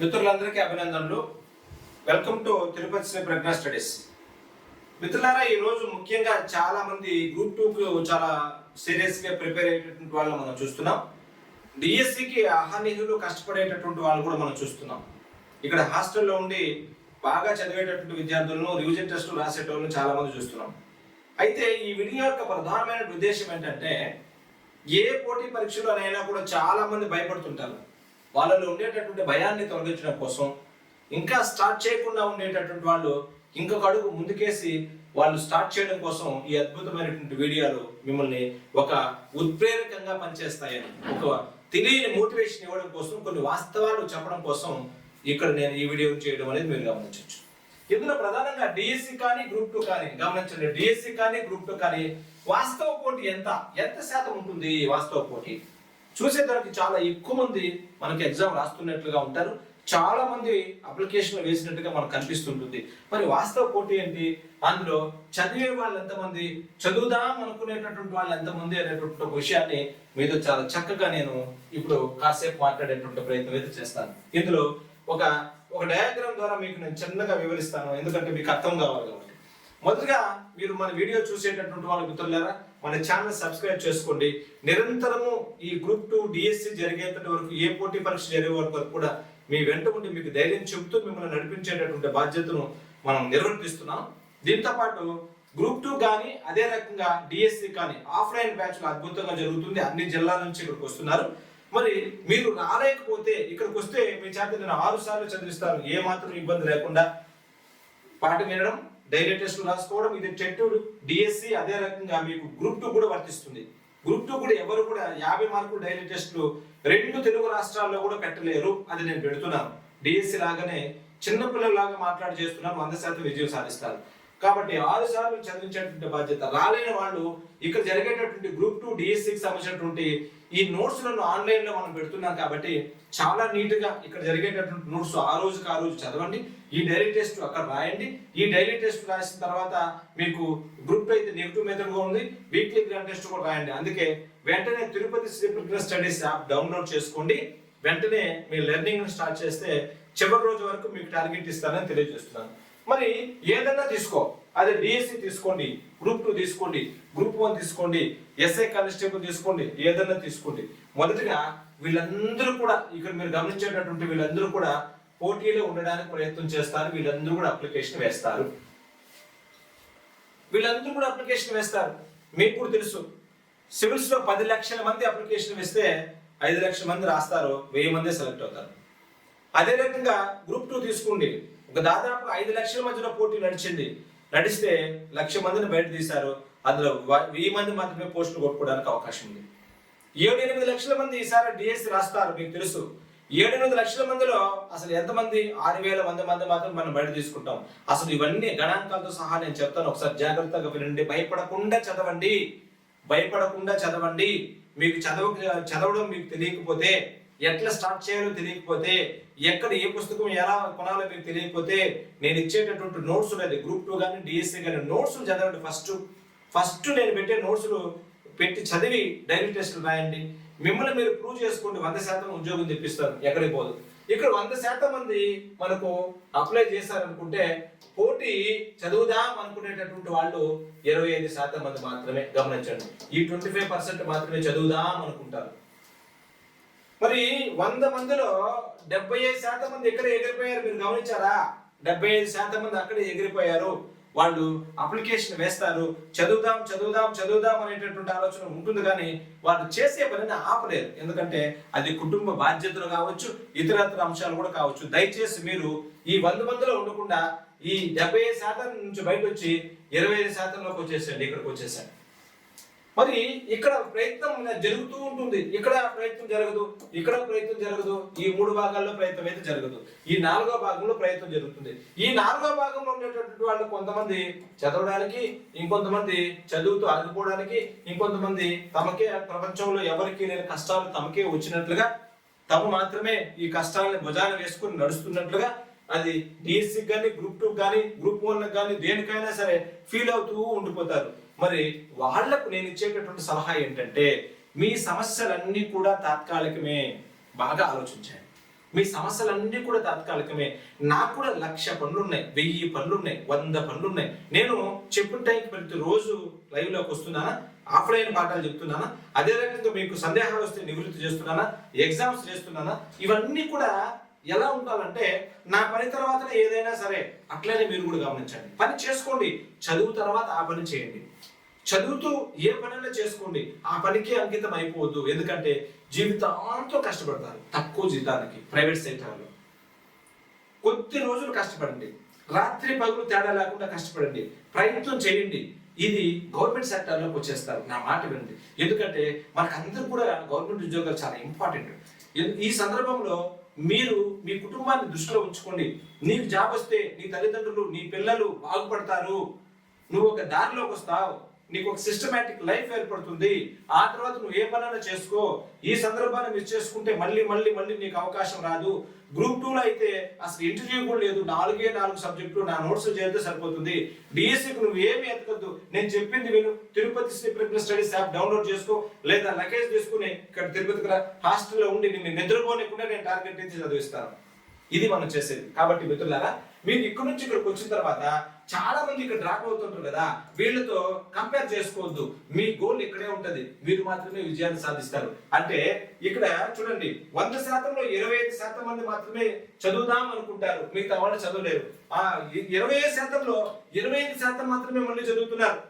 మిత్రులందరికీ అభినందనలు. Welcome to Tirupati Shri Prajna studies మిత్రులారా ఈ రోజు ముఖ్యంగా చాలా మంది గ్రూప్ టూకు చాలా సీరియస్గా ప్రిపేర్ అయ్యేటటువంటి వాళ్ళు మనం చూస్తున్నాం. డిఎస్సికి అహర్నిహులు కష్టపడేటటువంటి వాళ్ళు కూడా మనం చూస్తున్నాం. ఇక్కడ హాస్టల్లో ఉండి బాగా చదివేటటువంటి విద్యార్థులను రివిజన్ టెస్టులు రాసేటోళ్ళని చాలా మంది చూస్తున్నాం. అయితే ఈ వీడియో యొక్క ప్రధానమైన ఉద్దేశం ఏంటంటే ఏ పోటీ పరీక్షలోనైనా కూడా చాలా మంది భయపడుతుంటారు. వాళ్ళలో ఉండేటటువంటి భయాన్ని తొలగించడం కోసం ఇంకా స్టార్ట్ చేయకుండా ఉండేటటువంటి వాళ్ళు ఇంకొక అడుగు ముందుకేసి వాళ్ళు స్టార్ట్ చేయడం కోసం ఈ అద్భుతమైనటువంటి వీడియోలు మిమ్మల్ని ఒక ఉత్ప్రేరకంగా పనిచేస్తాయని ఒక తెలియని మోటివేషన్ ఇవ్వడం కోసం కొన్ని వాస్తవాలు చెప్పడం కోసం ఇక్కడ నేను ఈ వీడియో చేయడం అనేది మీరు గమనించవచ్చు. ఇందులో ప్రధానంగా డిఎస్సి కానీ గ్రూప్ టూ కానీ గమనించండి డిఎస్సి కానీ గ్రూప్ టూ కానీ వాస్తవ పోటీ ఎంత? ఎంత శాతం ఉంటుంది ఈ వాస్తవ పోటీ? చూసేదానికి చాలా ఎక్కువ మంది మనకి ఎగ్జామ్ రాస్తున్నట్లుగా ఉంటారు. చాలా మంది అప్లికేషన్లు వేసినట్టుగా మనకు కనిపిస్తుంటుంది. మరి వాస్తవ పోటీ ఏంటి? అందులో చదివే వాళ్ళు ఎంతమంది? చదువుదాం అనుకునేటటువంటి వాళ్ళు ఎంతమంది అనేటువంటి ఒక విషయాన్ని మీతో చాలా చక్కగా నేను ఇప్పుడు కాసేపు మాట్లాడేటువంటి ప్రయత్నం అయితే చేస్తాను. ఇందులో ఒక ఒక డయాగ్రామ్ ద్వారా మీకు నేను చిన్నగా వివరిస్తాను. ఎందుకంటే మీకు అర్థం కావాలి కాబట్టి. మొదటగా మీరు మన వీడియో చూసేటటువంటి వాళ్ళ మిత్రులారా మన ఛానల్ సబ్స్క్రైబ్ చేసుకోండి. నిరంతరము ఈ గ్రూప్ టూ డిఎస్సి జరిగేంత వరకు ఏ పోటీ పరీక్ష జరిగే వరకు కూడా మీ వెంట ఉండి మీకు ధైర్యం చెబుతూ మిమ్మల్ని నడిపించేటటువంటి బాధ్యతను మనం నిర్వర్తిస్తున్నాం. దీంతో పాటు గ్రూప్ టూ కానీ అదే రకంగా డిఎస్సి కానీ ఆఫ్లైన్ బ్యాచ్లు అద్భుతంగా జరుగుతుంది. అన్ని జిల్లాల నుంచి ఇక్కడికి వస్తున్నారు. మరి మీరు రాలేకపోతే ఇక్కడికి వస్తే మీ చేత నేను ఆరు సార్లు చదివిస్తాను. ఏ మాత్రం ఇబ్బంది లేకుండా పాట వినడం డైరెక్ట్ టెస్టులు రాసుకోవడం ఇది టెట్ డిఎస్సి అదే రకంగా మీకు గ్రూప్ టూ కూడా వర్తిస్తుంది. గ్రూప్ టూ కూడా ఎవరు కూడా యాభై మార్కులు డైరెక్ట్ టెస్ట్లు రెండు తెలుగు రాష్ట్రాల్లో కూడా పెట్టలేరు అది నేను పెడుతున్నాను. డిఎస్సి లాగానే చిన్నపిల్లలాగా మాట్లాడి చేస్తున్నాను వంద శాతం విజయం సాధిస్తారు. కాబట్టి ఆరు సార్లు చదివించేటువంటి బాధ్యత రాలేని వాళ్ళు ఇక్కడ జరిగేటటువంటి గ్రూప్ టూ డిఎస్సికి సంబంధించినటువంటి ఈ నోట్స్లను ఆన్లైన్లో మనం పెడుతున్నాం కాబట్టి చాలా నీట్గా ఇక్కడ జరిగేటటువంటి నోట్స్ ఆ రోజుకి ఆ రోజు చదవండి. ఈ డైరీ టెస్ట్ అక్కడ రాయండి. ఈ డైరీ టెస్ట్ రాసిన తర్వాత మీకు గ్రూప్ అయితే నెగిటివ్ మెథడ్గా ఉంది. వీక్లీ గ్రాండ్ టెస్ట్ కూడా రాయండి. అందుకే వెంటనే Tirupati Shri studies app download చేసుకోండి. వెంటనే మీ లెర్నింగ్ స్టార్ట్ చేస్తే చివరి రోజు వరకు మీకు టార్గెట్ ఇస్తానని తెలియజేస్తున్నాను. మరి ఏదైనా తీసుకో. అదే డిఎస్సి తీసుకోండి గ్రూప్ టూ తీసుకోండి గ్రూప్ వన్ తీసుకోండి ఎస్ఐ కానిస్టేబుల్ తీసుకోండి ఏదైనా తీసుకోండి. మొదటిగా వీళ్ళందరూ కూడా ఇక్కడ మీరు గమనించేటటువంటి వీళ్ళందరూ కూడా పోటీలో ఉండడానికి ప్రయత్నం చేస్తారు వీళ్ళందరూ కూడా అప్లికేషన్ వేస్తారు. వీళ్ళందరూ కూడా అప్లికేషన్ వేస్తారు. మీకు కూడా తెలుసు. సివిల్స్లో పది లక్షల మంది అప్లికేషన్ వేస్తే ఐదు లక్షల మంది రాస్తారు వెయ్యి మంది సెలెక్ట్ అవుతారు. అదే రకంగా గ్రూప్ టూ తీసుకోండి. ఒక దాదాపు ఐదు లక్షల మధ్యలో పోటీ నడిచింది. నడిస్తే లక్ష మందిని బయట తీశారు. అందులో వెయ్యి మంది మాత్రమే పోస్టులు కొట్టుకోవడానికి అవకాశం ఉంది. ఏడు ఎనిమిది లక్షల మంది ఈసారి డిఎస్సి రాస్తారు మీకు తెలుసు. ఏడు ఎనిమిది లక్షల మందిలో అసలు ఎంతమంది ఆరు వేల మంది మంది మాత్రం మనం బయట తీసుకుంటాం. అసలు ఇవన్నీ గణాంకాలతో సహా నేను చెప్తాను. ఒకసారి జాగ్రత్తగా వినండి. భయపడకుండా చదవండి. భయపడకుండా చదవండి. మీకు చదవ చదవడం మీకు తెలియకపోతే ఎట్లా స్టార్ట్ చేయాలో తెలియకపోతే ఎక్కడ ఏ పుస్తకం ఎలా కొనాలో మీకు తెలియకపోతే నేను ఇచ్చేటటువంటి నోట్స్ అనేది గ్రూప్ టూ కానీ డిఎస్సీ కానీ నోట్స్ చదవండి ఫస్ట్. ఫస్ట్ నేను పెట్టే నోట్స్లు పెట్టి చదివి డైరీ టెస్టులు రాయండి. మిమ్మల్ని మీరు ప్రూవ్ చేసుకోండి. వంద శాతం ఉద్యోగం తెప్పిస్తారు. ఎక్కడికి పోదు. ఇక్కడ వంద శాతం మంది మనకు అప్లై చేశారనుకుంటే పోటీ చదువుదాం అనుకునేటటువంటి వాళ్ళు ఇరవై ఐదు శాతం మంది మాత్రమే గమనించండి. ఈ ట్వంటీ ఫైవ్ పర్సెంట్ మాత్రమే చదువుదాం అనుకుంటారు. మరి వంద మందిలో డెబ్బై ఐదు శాతం మంది ఎక్కడ ఎగిరిపోయారు మీరు గమనించారా? డెబ్బై ఐదు శాతం మంది అక్కడే ఎగిరిపోయారు. వాళ్ళు అప్లికేషన్ వేస్తారు. చదువుదాం చదువుదాం చదువుదాం అనేటటువంటి ఆలోచన ఉంటుంది కానీ వాళ్ళు చేసే పనిని ఆపలేరు. ఎందుకంటే అది కుటుంబ బాధ్యతలు కావచ్చు ఇతరత్ర అంశాలు కూడా కావచ్చు. దయచేసి మీరు ఈ వంద మందిలో ఉండకుండా ఈ డెబ్బై ఐదు శాతం నుంచి బయట వచ్చి ఇరవై ఐదు శాతంలోకి వచ్చేసండి ఇక్కడికి వచ్చేసండి మరి ఇక్కడ ప్రయత్నం జరుగుతూ ఉంటుంది. ఇక్కడ ప్రయత్నం జరగదు ఇక్కడ ప్రయత్నం జరగదు ఈ మూడు భాగాల్లో ప్రయత్నం అయితే జరగదు. ఈ నాలుగో భాగంలో ప్రయత్నం జరుగుతుంది. ఈ నాలుగో భాగంలో ఉండేటటువంటి వాళ్ళు కొంతమంది చదవడానికి ఇంకొంతమంది చదువుతూ ఆగిపోవడానికి ఇంకొంతమంది తమకే ప్రపంచంలో ఎవరికి లేని కష్టాలు తమకే వచ్చినట్లుగా తమ మాత్రమే ఈ కష్టాలను భుజాన వేసుకుని నడుస్తున్నట్లుగా అది డిఎస్సి కానీ గ్రూప్ టూ కానీ గ్రూప్ వన్ కానీ దేనికైనా సరే ఫీల్ అవుతూ ఉండిపోతారు. మరి వాళ్ళకు నేను ఇచ్చేటటువంటి సలహా ఏంటంటే మీ సమస్యలన్నీ కూడా తాత్కాలికమే బాగా ఆలోచించండి. మీ సమస్యలన్నీ కూడా తాత్కాలికమే. నాకు కూడా లక్ష పనులు ఉన్నాయి వెయ్యి పనులు ఉన్నాయి వంద పనులు ఉన్నాయి నేను చెప్పిన టైంకి ప్రతి రోజు లైవ్లోకి వస్తున్నానా? ఆఫ్లైన్ పాఠాలు చెప్తున్నానా? అదే రకంగా మీకు సందేహాలు వస్తే నివృత్తి చేస్తున్నానా? ఎగ్జామ్స్ చేస్తున్నానా? ఇవన్నీ కూడా ఎలా ఉండాలంటే నా పని తర్వాత ఏదైనా సరే అట్లనే మీరు కూడా గమనించండి. పని చేసుకోండి. చదువు తర్వాత ఆ పని చేయండి. చదువుతూ ఏ పనైనా చేసుకోండి. ఆ పనికి అంకితం అయిపోవద్దు. ఎందుకంటే జీవితాంతో కష్టపడతారు. తక్కువ జీతానికి ప్రైవేట్ సెక్టర్లో. కొద్ది రోజులు కష్టపడండి. రాత్రి పగులు తేడా లేకుండా కష్టపడండి. ప్రయత్నం చేయండి. ఇది గవర్నమెంట్ సెక్టర్లోకి వచ్చేస్తారు. నా మాట వినండి. ఎందుకంటే మనకందరూ కూడా గవర్నమెంట్ ఉద్యోగాలు చాలా ఇంపార్టెంట్. ఈ సందర్భంలో మీరు మీ కుటుంబాన్ని దృష్టిలో ఉంచుకోండి. నీకు జాబ్ వస్తే నీ తల్లిదండ్రులు నీ పిల్లలు బాగుపడతారు. నువ్వు ఒక దారిలోకి వస్తావు. నీకు ఒక సిస్టమేటిక్ లైఫ్ ఏర్పడుతుంది. ఆ తర్వాత నువ్వు ఏ పనైనా చేసుకో. ఈ సందర్భాన్ని మిస్ చేసుకుంటే మళ్ళీ మళ్ళీ మళ్ళీ నీకు అవకాశం రాదు. గ్రూప్ టూలో అయితే అసలు ఇంటర్వ్యూ కూడా లేదు. నాలుగే నాలుగు సబ్జెక్టులు నా నోట్స్ చేస్తే సరిపోతుంది. డిఎస్సికి నువ్వు ఏమి ఎత్తకద్దు నేను చెప్పింది విను. Tirupati Shri studies app download చేసుకో. లేదా లగేజ్ తీసుకుని ఇక్కడ తిరుపతికి హాస్టల్లో ఉండి నిన్ను నిద్రపోనికుండా నేను టార్గెట్ ఇచ్చి చదివిస్తాను. ఇది మనం చేసేది. కాబట్టి మిత్రులారా మీరు ఇక్కడ నుంచి ఇక్కడికి వచ్చిన తర్వాత చాలా మంది ఇక్కడ డ్రాప్ అవుతుంటారు కదా వీళ్ళతో కంపేర్ చేసుకోవద్దు. మీ గోల్ ఇక్కడే ఉంటది. మీరు మాత్రమే విజయాన్ని సాధిస్తారు. అంటే ఇక్కడ చూడండి వంద శాతంలో ఇరవై ఐదు శాతం మంది మాత్రమే చదువుదాం అనుకుంటారు. మిగతా వాళ్ళు చదవలేరు. ఆ ఇరవై ఐదు శాతంలో ఇరవై ఐదు శాతం మాత్రమే మళ్ళీ చదువుతున్నారు.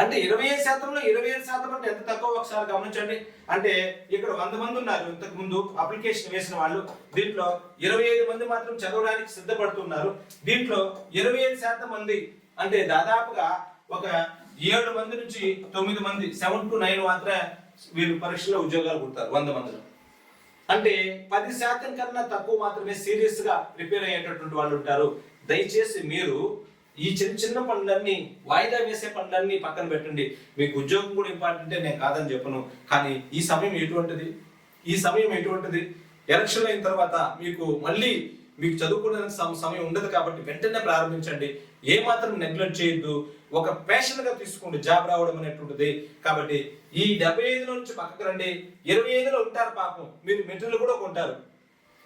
అంటే ఇరవై ఐదు శాతంలో ఇరవై ఐదు శాతం అంటే ఎంత తక్కువ? ఒకసారి గమనించండి. అంటే ఇక్కడ వంద మంది ఉన్నారు ఇంతకు ముందు అప్లికేషన్ వేసిన వాళ్ళు. దీంట్లో ఇరవై ఐదు మంది మాత్రం చదవడానికి సిద్ధపడుతున్నారు. దీంట్లో ఇరవై ఐదు శాతం మంది అంటే దాదాపుగా ఒక ఏడు మంది నుంచి తొమ్మిది మంది సెవెన్ టు నైన్ మాత్రమే వీరు పరీక్షలో ఉద్యోగాలు కొడతారు వంద మందిలో. అంటే పది శాతం కన్నా తక్కువ మాత్రమే సీరియస్గా ప్రిపేర్ అయ్యేటటువంటి వాళ్ళు ఉంటారు. దయచేసి మీరు ఈ చిన్న చిన్న పనులన్నీ వాయిదా వేసే పనులన్నీ పక్కన పెట్టండి. మీకు ఉద్యోగం కూడా ఇంపార్టెంటే నేను కాదని చెప్పను. కానీ ఈ సమయం ఎటువంటిది? ఈ సమయం ఎటువంటిది? ఎలక్షన్ అయిన తర్వాత మీకు మళ్ళీ మీకు చదువుకునే సమ- సమయం ఉండదు కాబట్టి వెంటనే ప్రారంభించండి. ఏ మాత్రం నెగ్లెక్ట్ చేయొద్దు. ఒక ప్యాషన్గా తీసుకోండి. జాబ్ రావడం అనేటువంటిది. కాబట్టి ఈ డెబ్బై ఐదు నుంచి పక్కకు రండి. ఇరవై ఐదులో ఉంటారు పాపం. మీరు మెటీరియల్ కూడా కొంటారు.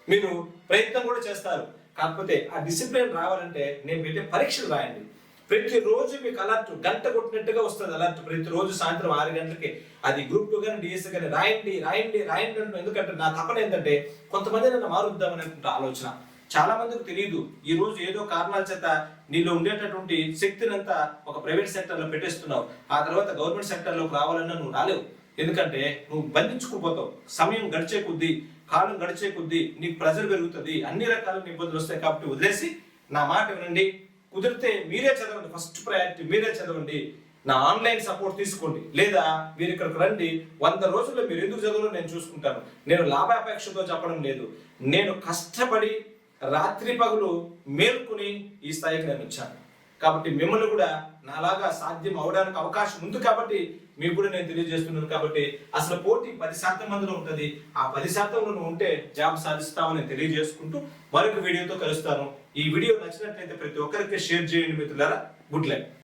మీరు ప్రయత్నం కూడా చేస్తారు. కాకపోతే ఆ డిసిప్లిన్ రావాలంటే నేను పెట్టే పరీక్షలు రాయండి. ప్రతిరోజు మీకు అలర్ట్ గంట కొట్టినట్టుగా వస్తుంది అలర్ట్ ప్రతిరోజు సాయంత్రం ఆరు గంటలకి అది గ్రూప్ టూ కానీ డిఎస్సీ కానీ రాయండి రాయండి రాయండి అంటే ఎందుకంటే నా తపన ఏంటంటే కొంతమంది నన్ను మారుద్దామని అనుకుంటే ఆలోచన. చాలా మందికి తెలియదు ఈ రోజు ఏదో కారణాల చేత నీలో ఉండేటటువంటి శక్తిని అంతా ఒక ప్రైవేట్ సెక్టర్లో పెట్టేస్తున్నావు. ఆ తర్వాత గవర్నమెంట్ సెక్టర్లోకి రావాలన్నా నువ్వు రాలేవు. ఎందుకంటే నువ్వు బంధించుకుపోతావు. సమయం గడిచే కొద్దీ కాలం గడిచే కొద్దీ నీకు ప్రెజర్ పెరుగుతుంది అన్ని రకాల ఇబ్బందులు వస్తాయి కాబట్టి వదిలేసి నా మాట వినండి. కుదిరితే మీరే చదవండి. ఫస్ట్ ప్రయారిటీ మీరే చదవండి. నా ఆన్లైన్ సపోర్ట్ తీసుకోండి. లేదా మీరు ఇక్కడికి రండి. వంద రోజుల్లో మీరు ఎందుకు చదువులో నేను చూసుకుంటాను. నేను లాభాపేక్షతో చెప్పడం లేదు. నేను కష్టపడి రాత్రి పగులు మేల్కొని ఈ స్థాయికి నేను వచ్చాను. కాబట్టి మిమ్మల్ని కూడా నాలాగా సాధ్యం అవడానికి అవకాశం ఉంది కాబట్టి మీకు కూడా నేను తెలియజేస్తున్నాను కాబట్టి అసలు పోటీ పది శాతం మందిలో ఉంటుంది. ఆ పది శాతంలో నువ్వు ఉంటే జాబ్ సాధిస్తామని తెలియజేసుకుంటూ మరొక వీడియోతో కలుస్తాను. ఈ వీడియో నచ్చినట్లయితే ప్రతి ఒక్కరికి షేర్ చేయండి మిత్రులారా. Good like.